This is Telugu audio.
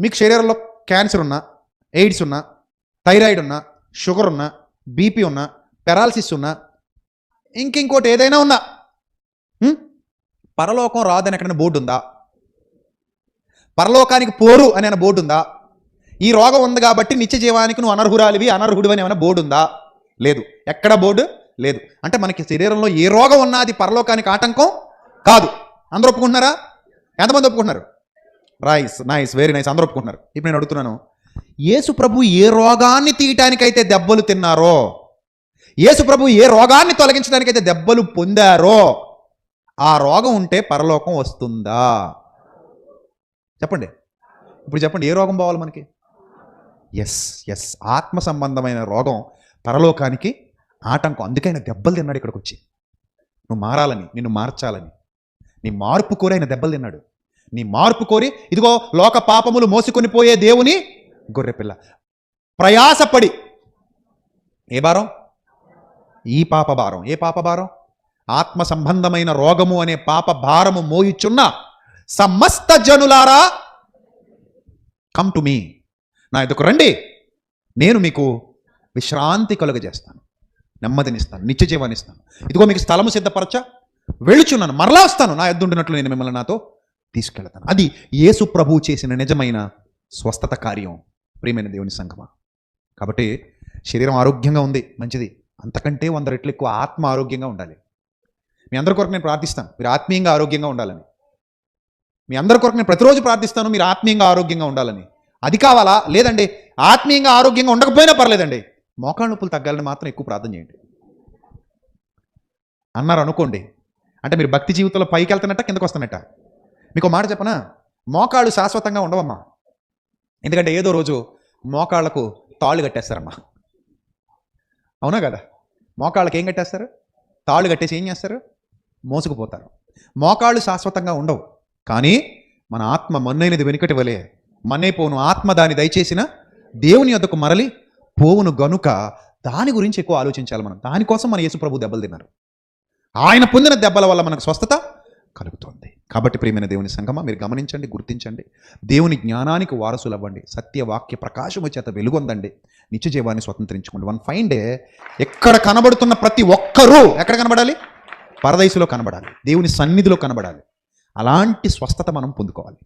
మీకు శరీరంలో క్యాన్సర్ ఉన్నా ఎయిడ్స్ ఉన్నా థైరాయిడ్ ఉన్నా షుగర్ ఉన్నా బీపీ ఉన్నా పెరాలసిస్ ఉన్నా ఇంకింకోటి ఏదైనా ఉన్నా పరలోకం రాదని ఎక్కడైనా బోర్డు ఉందా పరలోకానికి పోరు అని అనే బోర్డు ఉందా ఈ రోగం ఉంది కాబట్టి నిత్య జీవానికి నువ్వు అనర్హురాలివి అనర్హుడు అని ఏమైనా బోర్డు ఉందా లేదు. ఎక్కడ బోర్డు? లేదు. అంటే మనకి శరీరంలో ఏ రోగం ఉన్నా అది పరలోకానికి ఆటంకం కాదు. అందరూ ఒప్పుకుంటున్నారా? ఎంతమంది ఒప్పుకుంటున్నారు? రైస్ నైస్ వెరీ నైస్ అందరూ ఒప్పుకుంటున్నారు. ఇప్పుడు నేను అడుగుతున్నాను. యేసు ప్రభు ఏ రోగాన్ని తీయటానికైతే దెబ్బలు తిన్నారో? యేసు ప్రభు ఏ రోగాన్ని తొలగించడానికైతే దెబ్బలు పొందారో? ఆ రోగం ఉంటే పరలోకం వస్తుందా? చెప్పండి. ఇప్పుడు చెప్పండి ఏ రోగం పోవాలి మనకి? ఎస్ ఎస్ ఆత్మ సంబంధమైన రోగం పరలోకానికి ఆటంకం. అందుకైనా దెబ్బలు తిన్నాడు ఇక్కడికి వచ్చి నువ్వు మారాలని నిన్ను మార్చాలని. నీ మార్పు కూర ఆయన దెబ్బలు తిన్నాడు. నీ మార్పు కోరి ఇదిగో లోక పాపములు మోసుకొని పోయే దేవుని గొర్రెపిల్ల ప్రయాసపడి. ఏ భారం? ఈ పాప భారం. ఏ పాప భారం? ఆత్మ సంబంధమైన రోగము అనే పాప భారము మోయిచున్న సమస్త జనులారా కమ్ టు మీ నా ఎదుకు రండి. నేను మీకు విశ్రాంతి కలుగజేస్తాను. నెమ్మదినిస్తాను. నిత్య జీవాన్ని ఇస్తాను. ఇదిగో మీకు స్థలము సిద్ధపరచా. వెళుచున్నాను మరలా వస్తాను. నా ఎద్దుండినట్లు నేను మిమ్మల్ని నాతో తీసుకెళ్తాను. అది యేసు ప్రభు చేసిన నిజమైన స్వస్థత కార్యం. ప్రియమైన దేవుని సంగమ కాబట్టి శరీరం ఆరోగ్యంగా ఉంది మంచిది. అంతకంటే వంద రెట్లు ఎక్కువ ఆత్మ ఆరోగ్యంగా ఉండాలి. మీ అందరి కొరకు నేను ప్రార్థిస్తాను మీరు ఆత్మీయంగా ఆరోగ్యంగా ఉండాలని. మీ అందరి కొరకు నేను ప్రతిరోజు ప్రార్థిస్తాను మీరు ఆత్మీయంగా ఆరోగ్యంగా ఉండాలని. అది కావాలా? లేదండి. ఆత్మీయంగా ఆరోగ్యంగా ఉండకపోయినా పర్లేదండి. మోకాళ్ళ నొప్పులు తగ్గాలని మాత్రం ఎక్కువ ప్రార్థన చేయండి. అన్నారు అనుకోండి. అంటే మీరు భక్తి జీవితంలో పైకి వెళ్తున్నట్ట కిందకు వస్తున్నట్ట? మీకు మాట చెప్పనా? మోకాళ్ళు శాశ్వతంగా ఉండవమ్మా. ఎందుకంటే ఏదో రోజు మోకాళ్ళకు తాళ్ళు కట్టేస్తారమ్మా. అవునా కదా? మోకాళ్ళకి ఏం కట్టేస్తారు? తాళ్ళు కట్టేసి ఏం చేస్తారు? మోసుకుపోతారు. మోకాళ్ళు శాశ్వతంగా ఉండవు. కానీ మన ఆత్మ మన్నైనది వెనుకటి వలే మన్నైపోను ఆత్మ దాని దయచేసిన దేవుని యొద్దకు మరలి పోవును గనుక దాని గురించి ఎక్కువ ఆలోచించాలి మనం. దానికోసం మన యేసుప్రభు దెబ్బలు తిన్నారు. ఆయన పొందిన దెబ్బల వల్ల మనకు స్వస్థత కలుగుతుంది. కాబట్టి ప్రేమైన దేవుని సంగమా మీరు గమనించండి గుర్తించండి. దేవుని జ్ఞానానికి వారసులు అవ్వండి. సత్యవాక్య ప్రకాశము చేత వెలుగొందండి. నిత్య జీవాన్ని స్వతంత్రించుకోండి. వన్ ఫైన్ డే ఎక్కడ కనబడుతున్న ప్రతి ఒక్కరూ ఎక్కడ కనబడాలి? పరదైసులో కనబడాలి. దేవుని సన్నిధిలో కనబడాలి. అలాంటి స్వస్థత మనం పొందుకోవాలి.